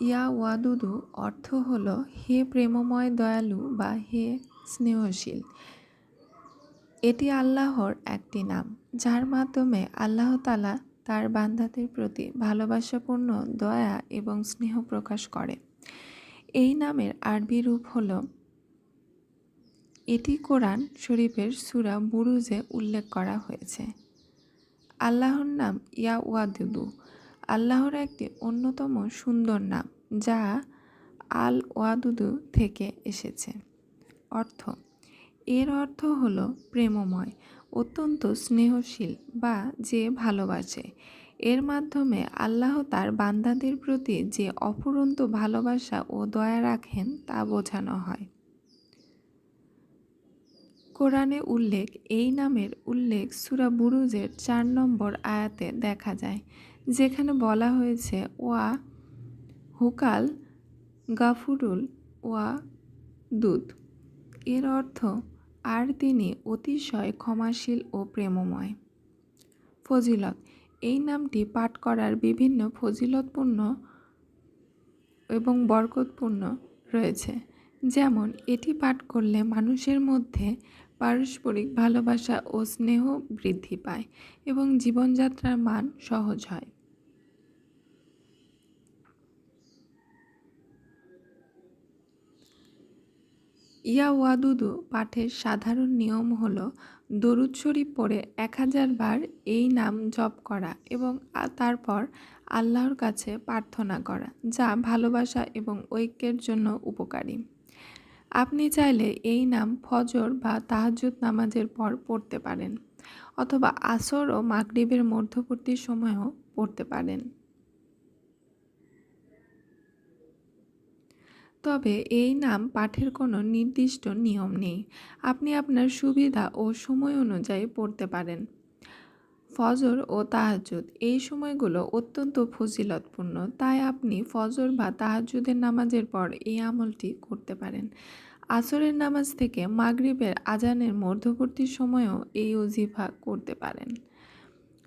ইয়া ওয়াদুদু অর্থ হল হে প্রেমময় দয়ালু বা হে স্নেহশীল। এটি আল্লাহর একটি নাম, যার মাধ্যমে আল্লাহ তালা তার বান্ধাদের প্রতি ভালোবাসাপূর্ণ দয়া এবং স্নেহ প্রকাশ করে। এই নামের আরবি রূপ হল, এটি কোরআন শরীফের সুরা বুরুজে উল্লেখ করা হয়েছে। আল্লাহর নাম ইয়া ওয়াদুদু আল্লাহর একটি অন্যতম সুন্দর নাম, যা আল ওয়াদুদু থেকে এসেছে। অর্থ, এর অর্থ হল প্রেমময়, অত্যন্ত স্নেহশীল বা যে ভালোবাসে। এর মাধ্যমে আল্লাহ তার বান্দাদের প্রতি যে অফুরন্ত ভালোবাসা ও দয়া রাখেন তা বোঝানো হয়। কোরআনে উল্লেখ, এই নামের উল্লেখ সুরা বুরুজের চার নম্বর আয়াতে দেখা যায় যেখানে বলা হয়েছে, ওয়া হুকাল গাফুরুল ওয়া দুধ। এর অর্থ, আর তিনি অতিশয় ক্ষমাশীল ও প্রেমময়। ফজিলত, এই নামটি পাঠ করার বিভিন্ন ফজিলতপূর্ণ এবং বরকতপূর্ণ রয়েছে। যেমন, এটি পাঠ করলে মানুষের মধ্যে পারস্পরিক ভালোবাসা ও স্নেহ বৃদ্ধি পায় এবং জীবনযাত্রার মান সহজ হয়। ইয়া ওয়াদুদু পাঠের সাধারণ নিয়ম হল, দরুদ শরীফ পড়ে এক হাজার বার এই নাম জপ করা এবং তারপর আল্লাহর কাছে প্রার্থনা করা, যা ভালোবাসা এবং ঐক্যের জন্য উপকারী। আপনি চাইলে এই নাম ফজর বা তাহাজুদ নামাজের পর পড়তে পারেন, অথবা আসর ও মাগরিবের মধ্যবর্তী সময়েও পড়তে পারেন। তবে এই নাম পাঠের কোনো নির্দিষ্ট নিয়ম নেই। আপনি আপনার সুবিধা ও সময় অনুযায়ী পড়তে পারেন। ফজর ও তাহাজুদ এই সময়গুলো অত্যন্ত ফজিলতপূর্ণ, তাই আপনি ফজর বা তাহাজুদের নামাজের পর এই আমলটি করতে পারেন। আসরের নামাজ থেকে মাগরিবের আজানের মধ্যবর্তী সময়েও এই অজিফা করতে পারেন।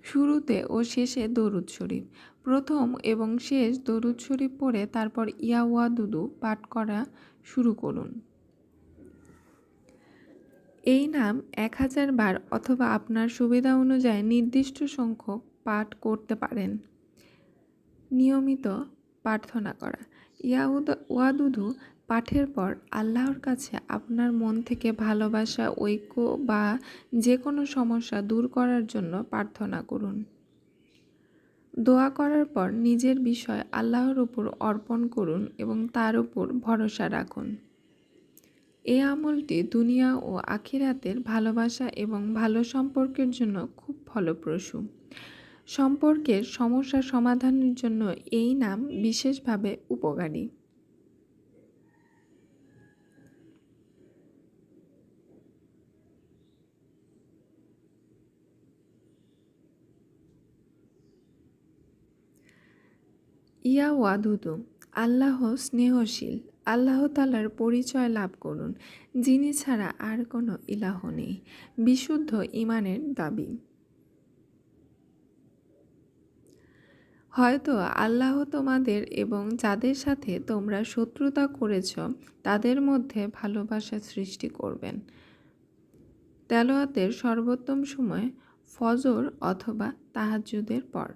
শুরুতে ও শেষে দরুদ শরীফ। প্রথম এবং শেষ দরুদ শরীফ পড়ে তারপর ইয়াওয়া দুদু পাঠ করা শুরু করুন। এই নাম এক হাজার বার অথবা আপনার সুবিধা অনুযায়ী নির্দিষ্ট সংখ্যক পাঠ করতে পারেন। নিয়মিত প্রার্থনা করা। ইয়াউদ ওয়াদুদু পাঠের পর আল্লাহর কাছে আপনার মন থেকে ভালোবাসা, ঐক্য বা যে কোনো সমস্যা দূর করার জন্য প্রার্থনা করুন। দোয়া করার পর নিজের বিষয় আল্লাহর উপর অর্পণ করুন এবং তার উপর ভরসা রাখুন। এই আমলটি দুনিয়া ও আখিরাতের ভালোবাসা এবং ভালো সম্পর্কের জন্য খুব ফলপ্রসূ। সম্পর্কের সমস্যা সমাধানের জন্য এই নাম বিশেষভাবে উপকারী। ইয়া ওয়াদুদু, আল্লাহ স্নেহশীল, আল্লাহ তালার পরিচয় লাভ করুন, যিনি ছাড়া আর কোনো ইলাহ নেই, বিশুদ্ধ ইমানের দাবি। হয়তো আল্লাহ তোমাদের এবং যাদের সাথে তোমরা শত্রুতা করেছ, তাদের মধ্যে ভালোবাসা সৃষ্টি করবেন। তেলোয়াতের সর্বোত্তম সময় ফজর অথবা তাহাজুদের পর।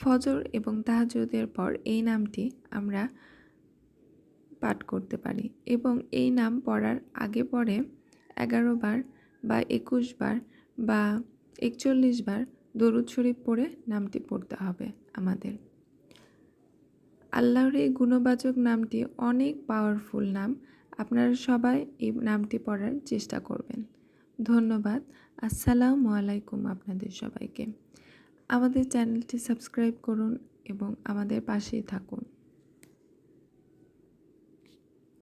ফজর এবং তাহাজুদের পর এই নামটি আমরা পাঠ করতে পারি এবং এই নাম পড়ার আগে পরে এগারো বার বা একুশ বার বা একচল্লিশ বার দরুদ শরীফ পড়ে নামটি পড়তে হবে আমাদের। আল্লাহর এই গুণবাচক নামটি অনেক পাওয়ারফুল নাম। আপনারা সবাই এই নামটি পড়ার চেষ্টা করবেন। ধন্যবাদ। আসসালামু আলাইকুম আপনাদের সবাইকে। আমাদের চ্যানেলটি সাবস্ক্রাইব করুন এবং আমাদের পাশেই থাকুন।